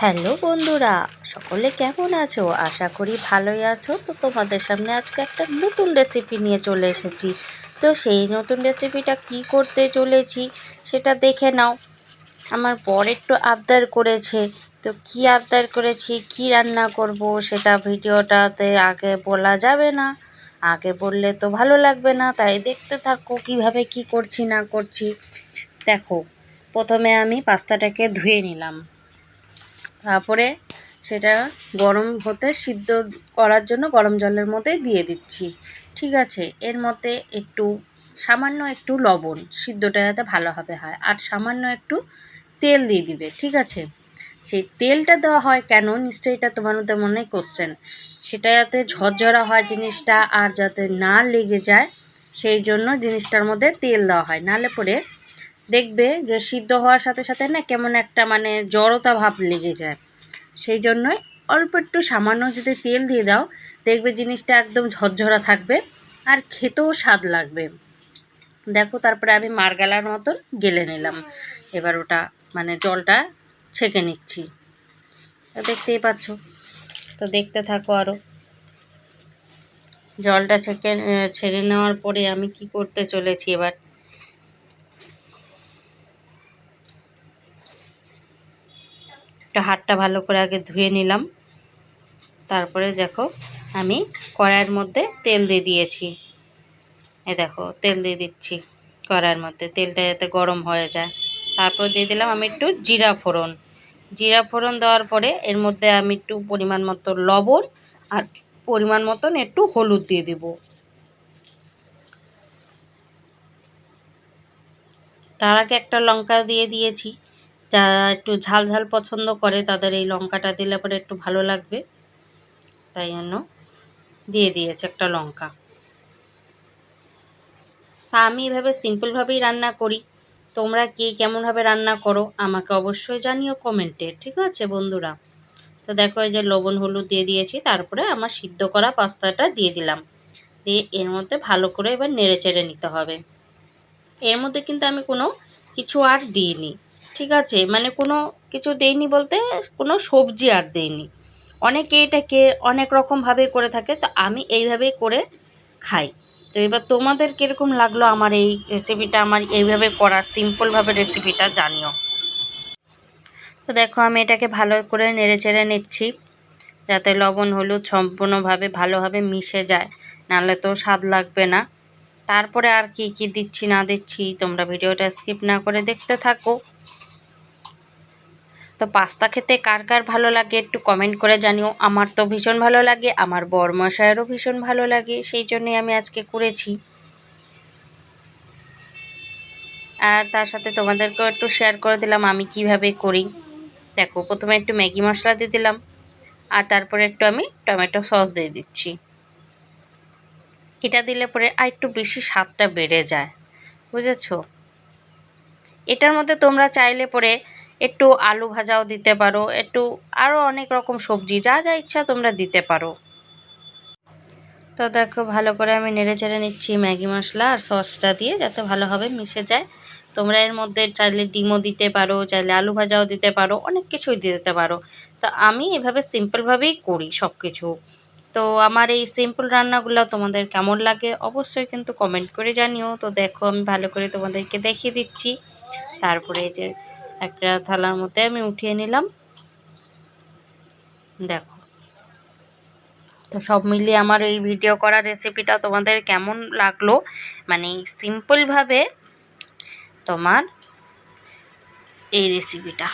Hello বন্ধুরা, সকলে কেমন আছো? আশা করি ভালোই আছো। তো তোমাদের সামনে আজকে একটা নতুন রেসিপি নিয়ে চলে এসেছি। তো সেই নতুন রেসিপিটা কি করতে চলেছি সেটা দেখে নাও। আমার বর একটু আবদার করেছে। তো কি আবদার করেছি, কি রান্না করব সেটা ভিডিওটাতে আগে বলা যাবে না। আগে বললে তো ভালো লাগবে না, তাই দেখতে থাকো কীভাবে কি করছি না করছি। দেখো, প্রথমে আমি পাস্তাটাকে ধুয়ে নিলাম। তারপরে সেটা গরম হতে সিদ্ধ করার জন্য গরম জলের মধ্যে দিয়ে দিচ্ছি। ঠিক আছে? এর মধ্যে একটু, সামান্য একটু লবণ, সিদ্ধটা যাতে ভালোভাবে হয়। আর সামান্য একটু তেল দিয়ে দিবে, ঠিক আছে? সেই তেলটা দেওয়া হয় কেন? নিশ্চয়ই এটা তোমার মনে কোশ্চেন সেটা যাতে ঝরঝরা হয় জিনিসটা আর যাতে না লেগে যায়, সেই জন্য জিনিসটার মধ্যে তেল দেওয়া হয়। নালে পরে দেখবে যে সিদ্ধ হওয়ার সাথে সাথে না কেমন একটা মানে জড়তা ভাব লেগে যায়। সেই জন্যই অল্প একটু সামান্য যদি তেল দিয়ে দাও, দেখবে জিনিসটা একদম ঝরঝরা থাকবে আর খেতেও স্বাদ লাগবে। দেখো তারপরে আমি মারগালার মতন গেলে নিলাম। এবার ওটা মানে জলটা ছেঁকে নিচ্ছি। দেখতেই পাচ্ছ। তো দেখতে থাকো আরও জলটা ছেঁকে ছেড়ে নেওয়ার পরে আমি কি করতে চলেছি এবার? একটা হাতটা ভালো করে আগে ধুয়ে নিলাম। তারপরে দেখো, আমি কড়াইয়ের মধ্যে তেল দিয়ে দিয়েছি। এ দেখো, তেল দিয়ে দিচ্ছি কড়াইয়ের মধ্যে, তেলটা যাতে গরম হয়ে যায়। তারপর দিয়ে দিলাম আমি একটু জিরা ফোড়ন। জিরা ফোড়ন দেওয়ার পরে এর মধ্যে আমি একটু পরিমাণ মতো লবণ আর পরিমাণ মতন একটু হলুদ দিয়ে দেব। তার আগে একটা লঙ্কা দিয়ে দিয়েছি। যারা একটু ঝাল ঝাল পছন্দ করে তাদের এই লঙ্কাটা দিলে পরে একটু ভালো লাগবে। তাই জন্য দিয়ে দিয়েছে একটা লঙ্কা। তা আমি এভাবে সিম্পলভাবেই রান্না করি। তোমরা কে কেমনভাবে রান্না করো আমাকে অবশ্যই জানিও কমেন্টে, ঠিক আছে বন্ধুরা? তো দেখো এই যে লবণ, হলুদ দিয়ে দিয়েছি, তারপরে আমার সিদ্ধ করা পাস্তাটা দিয়ে দিলাম। দিয়ে এর মধ্যে ভালো করে এবার নেড়ে চেড়ে নিতে হবে। এর মধ্যে কিন্তু আমি কোনো কিছু আর দিইনি। ঠিক আছে মানে কোনো কিছু দেইনি বলতে, কোনো সবজি আর দেইনি অনেকে এটাকে অনেক রকমভাবে করে থাকে, তো আমি এইভাবেই করে খাই। তো এবার তোমাদের কীরকম লাগল আমার এই রেসিপিটা আমার এইভাবে করা সিম্পলভাবে রেসিপিটা জানিও। তো দেখো, আমি এটাকে ভালো করে নেড়ে চেড়ে নিচ্ছি, যাতে লবণ, হলুদ সম্পূর্ণভাবে ভালোভাবে মিশে যায়, নাহলে তো স্বাদ লাগবে না। তারপরে আর কি কি দিচ্ছি না দিচ্ছি, তোমরা ভিডিওটা স্কিপ না করে দেখতে থাকো। তো পাস্তা খেতে কার কার ভালো লাগে একটু কমেন্ট করে জানিও। আমার তো ভীষণ ভালো লাগে, আমার বরমশায়েরও ভীষণ ভালো লাগে, সেই জন্যই আমি আজকে করেছি। আর তার সাথে তোমাদেরকেও একটু শেয়ার করে দিলাম আমি কীভাবে করি। দেখো, প্রথমে একটু ম্যাগি মশলা দিয়ে দিলাম, আর তারপরে একটু আমি টমেটো সস দিয়ে দিচ্ছি। এটা দিলে পরে আর একটু বেশি স্বাদটা বেড়ে যায়, বুঝেছ? এটার মধ্যে তোমরা চাইলে পরে একটু আলু ভাজাও দিতে পারো, একটু আরও অনেক রকম সবজি, যা যা ইচ্ছা তোমরা দিতে পারো। তো দেখো, ভালো করে আমি নেড়ে চেড়ে নিচ্ছি ম্যাগি মশলা আর সসটা দিয়ে, যাতে ভালোভাবে মিশে যায়। তোমরা এর মধ্যে চাইলে ডিমও দিতে পারো, চাইলে আলু ভাজাও দিতে পারো, অনেক কিছুই দিতে পারো। তো আমি এভাবে সিম্পলভাবেই করি সব কিছু তো আমার এই সিম্পল রান্নাগুলো তোমাদের কেমন লাগে অবশ্যই কিন্তু কমেন্ট করে জানিও। তো দেখো, আমি ভালো করে তোমাদেরকে দেখিয়ে দিচ্ছি। তারপরে যে একটা থালার মধ্যে আমি উঠিয়ে নিলাম। দেখো। তো সব মিলিয়ে আমার এই ভিডিও করা রেসিপিটা তোমাদের কেমন লাগল? মানে সিম্পলভাবে তোমার এই রেসিপিটা